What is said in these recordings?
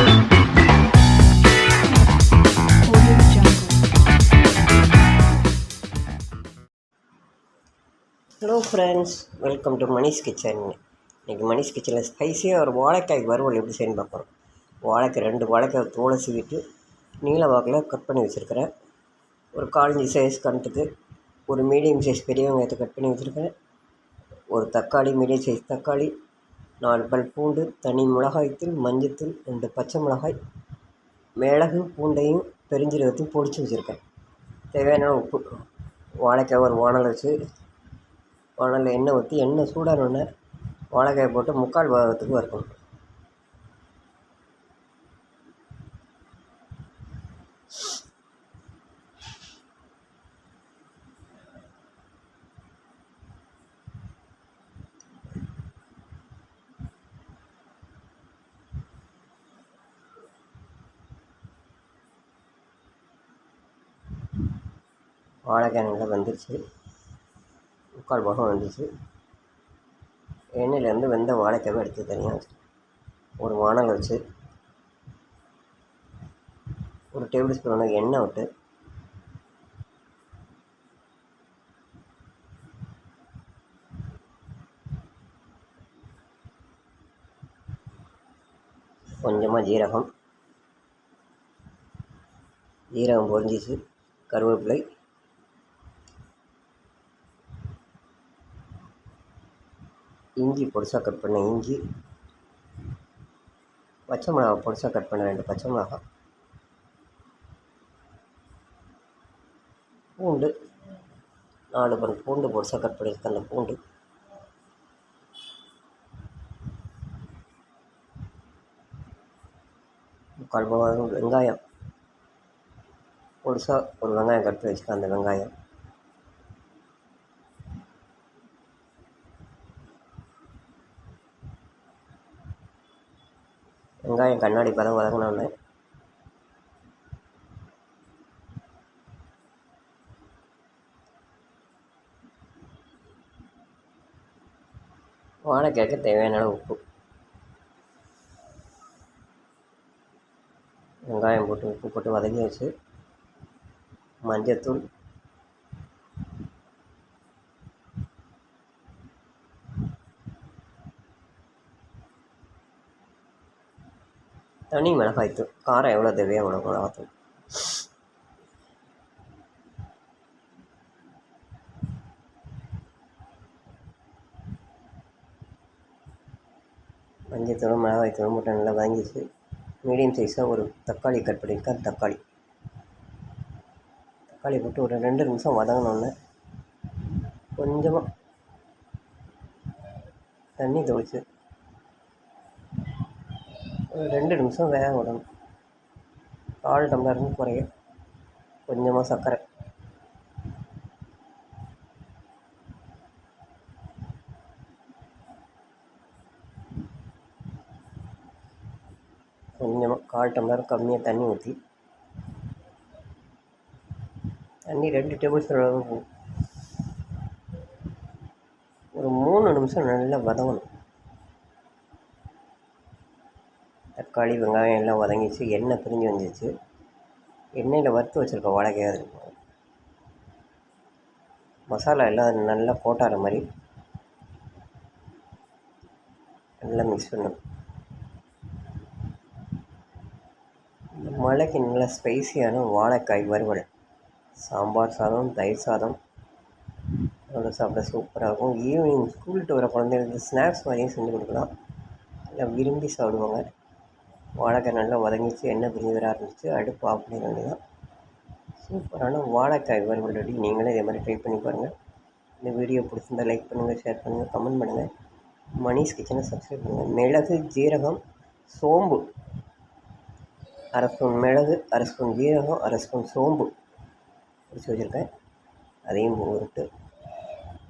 Hello friends welcome to Manish kitchen இன்றைக்கி மணிஷ் கிச்சனில் ஸ்பைஸியாக ஒரு வாழைக்காய் வறுவல் எப்படி செய்யணும் பார்க்குறோம் வாழைக்காய் ரெண்டு வாழைக்காய் தோலை சீவிட்டு நீல வாக்கில் கட் பண்ணி வச்சுருக்கிறேன். ஒரு காலஞ்சி சைஸ் கணத்துக்கு ஒரு மீடியம் சைஸ் பெரிய வெங்காயத்தை கட் பண்ணி வச்சுருக்கிறேன். ஒரு தக்காளி மீடியம் சைஸ் தக்காளி நாலு பல் பூண்டு தனி மிளகாய்த்தூள் மஞ்சத்தூள் ரெண்டு பச்சை மிளகாய் மிளகு பூண்டையும் பெருஞ்சீரகத்தையும் பொடிச்சு வச்சுருக்கேன். தேவையான உப்பு வாழைக்காய் ஒரு வானல் வச்சு வானலில் எண்ணெய் ஊற்றி எண்ணெய் சூடானோடனே வாழைக்காயை போட்டு முக்கால் பாகத்துக்கு வறுக்கணும். வாழைக்காய் நல்லா வெந்துருச்சு. முக்கால் பாகம் வந்துச்சு. எண்ணெயிலேருந்து வெந்த வாழைக்காவை எடுத்து தனியாக வச்சு ஒரு வானல் வச்சு ஒரு டேபிள் ஸ்பூன் எண்ணெய் விட்டு கொஞ்சமாக ஜீரகம் ஜீரகம் பொரிஞ்சிச்சு கருவேப்பிலை இஞ்சி பொடிசாக கட் பண்ண இஞ்சி பச்சை மிளகா பொடிசாக கட் பண்ண ரெண்டு பச்சை மிளகா பூண்டு நாலு பண் பூண்டு பொடிசாக கட் பண்ணியிருக்க அந்த பூண்டு. முக்கால் பாகம் வெங்காயம் பொடிசாக ஒரு வெங்காயம் கட் பண்ணி வச்சுருக்கேன் அந்த வெங்காயம். வெங்காயம் கண்ணாடி பதம் வதங்கினோடனே வாழைக்காய்க்கு தேவையான அளவு உப்பு. வெங்காயம் போட்டு உப்பு போட்டு வதங்கி வச்சு மஞ்சத்தூள் தனி மிளகாய்த்தூள். காரம் எவ்வளோ தேவையோ அவ்வளோ மஞ்சத்தூள் மஞ்சத்தூளும் மூட்டை நல்லா வதங்கிச்சு மீடியம் சைஸாக ஒரு தக்காளி கட் பண்ணியிருக்கேன். தக்காளி. தக்காளி போட்டு ஒரு ரெண்டு நிமிஷம் வதங்கினோன்னே கொஞ்சமாக தண்ணி தொளிச்சு ரெண்டு நிமிஷம் வேக விடணும். கால் டம்ளர்னு குறைய. கொஞ்சமாக சர்க்கரை. கொஞ்சமாக கால் டம்ளர் கம்மியாக தண்ணி ஊற்றி தண்ணி ரெண்டு டேபிள் ஸ்பூன் அளவு ஒரு மூணு நிமிஷம் நல்லா வதங்கணும். தக்காளி வெங்காயம் எல்லாம் வதங்கிச்சு எண்ணெய் பிரிஞ்சு வந்துச்சு எண்ணெயில் வறுத்து வச்சுருக்கோம் வாழைக்காய் அது. இருக்கும் மசாலா எல்லாம் நல்லா போட்டார மாதிரி நல்லா மிக்ஸ் பண்ணும் மழைக்கு நல்லா ஸ்பைசியான வாழைக்காய் வறுவல். சாம்பார் சாதம் தயிர் சாதம். அதோட சாப்பிட சூப்பராக இருக்கும். ஈவினிங் ஸ்கூல்கிட்ட வர குழந்தைங்களுக்கு ஸ்நாக்ஸ் மாதிரியும் செஞ்சு கொடுக்கலாம். நல்லா விரும்பி சாப்பிடுவாங்க. வாழைக்காய் நல்லா வதங்கிச்சு எண்ணெய் பிரிஞ்சு வர ஆரம்பிச்சு அடுப்பு ஆஃப் பண்ணிட வேண்டியதான் சூப்பரான வாழைக்காய் வறுவல் ரெடி. நீங்களே இதே மாதிரி ட்ரை பண்ணி பாருங்கள் இந்த வீடியோ பிடிச்சிருந்தா லைக் பண்ணுங்கள் ஷேர் பண்ணுங்கள் கமெண்ட் பண்ணுங்கள் மணிஷ் கிச்சனை சப்ஸ்கிரைப் பண்ணுங்கள் மிளகு ஜீரகம் சோம்பு. அரை ஸ்பூன் மிளகு அரை ஸ்பூன் ஜீரகம் அரை ஸ்பூன் சோம்பு பிடிச்சி வச்சுருக்கேன். அதையும் போட்டு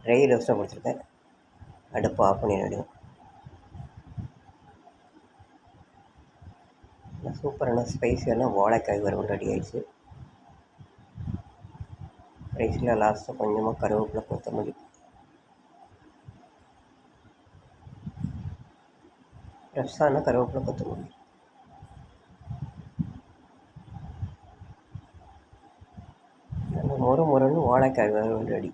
ட்ரை ரோஸ்ட்டாக பிடிச்சிருக்கேன் அடுப்பு ஆஃப் பண்ணிட சூப்பரான ஸ்பைஸியான வாழைக்காய் வறுவல் ரெடி ஆயிடுச்சு. ரைஸில் லாஸ்ட்டாக கொஞ்சமாக கருவேப்பிலை கொத்தமல்லி. ஃப்ரெஷ்ஷான கருவேப்பிலை கொத்தமல்லி. நல்ல மொறு மொறுன்னு வாழைக்காய் வறுவல் ரெடி.